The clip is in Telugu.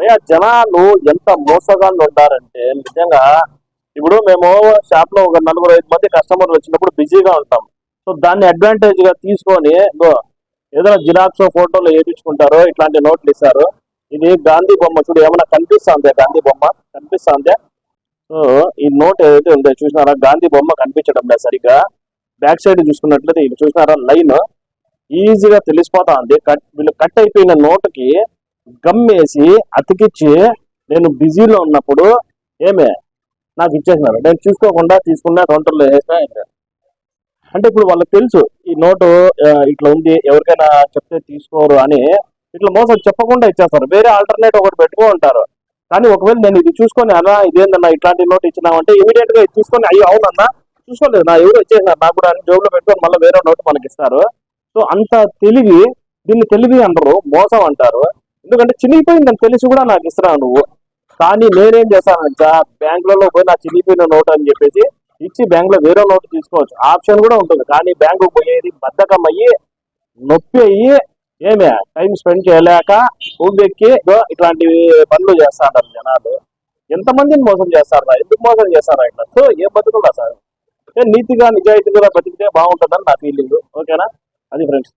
భయ్యా జనాలు ఎంత మోసగాళ్ళు ఉంటారంటే నిజంగా ఇప్పుడు మేము షాప్లో ఒక నలుగురు ఐదు మంది కస్టమర్లు వచ్చినప్పుడు బిజీగా ఉంటాం. సో దాన్ని అడ్వాంటేజ్గా తీసుకొని ఏదైనా జిరాక్స్ ఫోటోలు వేయించుకుంటారో ఇట్లాంటి నోట్లు ఇస్తారు. ఇది గాంధీ బొమ్మ చూడు ఏమైనా కనిపిస్తుందే గాంధీ బొమ్మ? కనిపిస్తుందే? సో ఈ నోట్ ఏదైతే ఉందో చూసినారా? గాంధీ బొమ్మ కనిపించడం లేదు సరిగ్గా. బ్యాక్ సైడ్ చూసుకున్నట్లయితే ఇది చూసినారా? లైన్. ఈజీగా తెలిసిపోతా ఉంది కట్ వీళ్ళు కట్ అయిపోయిన నోటుకి గమ్ వేసి అతికిచ్చి నేను బిజీలో ఉన్నప్పుడు ఏమే? నాకు ఇచ్చేసినారు. నేను చూసుకోకుండా తీసుకున్నా కౌంటర్లో వేసినా అంటే ఇప్పుడు వాళ్ళకి తెలుసు ఈ నోటు ఇట్లా ఉంది ఎవరికైనా చెప్తే తీసుకోరు అని ఇట్లా మోసం చెప్పకుండా ఇచ్చేస్తారు. వేరే ఆల్టర్నేట్ ఒకటి పెట్టుకో ఉంటారు కానీ ఒకవేళ నేను ఇది చూసుకొని అన్నా ఇదేందన్నా ఇట్లాంటి నోట్ ఇచ్చినామంటే ఇమీడియట్గా ఇది చూసుకొని అయ్యో అవునన్నా చూసుకోలేదు. నా ఎవరు ఇచ్చేసినారు. నాకు కూడా అని జోబులో పెట్టుకొని మళ్ళీ వేరే నోట్ మనకి ఇస్తారు సో అంత తెలివి దీన్ని తెలివి అంటారు మోసం అంటారు. ఎందుకంటే చినిగిపోయిందని తెలిసి కూడా నాకు ఇస్తున్నావు నువ్వు. కానీ నేనేం చేస్తానంట బ్యాంకులలో పోయి నా చినిగిపోయిన నోట్ అని చెప్పేసి ఇచ్చి బ్యాంకులో వేరే నోట్ తీసుకోవచ్చు. ఆప్షన్ కూడా ఉంటుంది. కానీ బ్యాంకు పోయేది బద్ధకం అయ్యి నొప్పి అయ్యి ఏమే టైం స్పెండ్ చేయలేక ఊబెక్కి ఇట్లాంటి పనులు చేస్తారు జనాలు. ఎంతమందిని మోసం చేస్తారా ఎందుకు మోసం చేస్తారా ఇట్లా? సో ఏ బతుకుండా సార్? నీతిగా నిజాయితీగా బతికితే బాగుంటుందని నా ఫీలింగ్ ఓకేనా? అది ఫ్రెండ్స్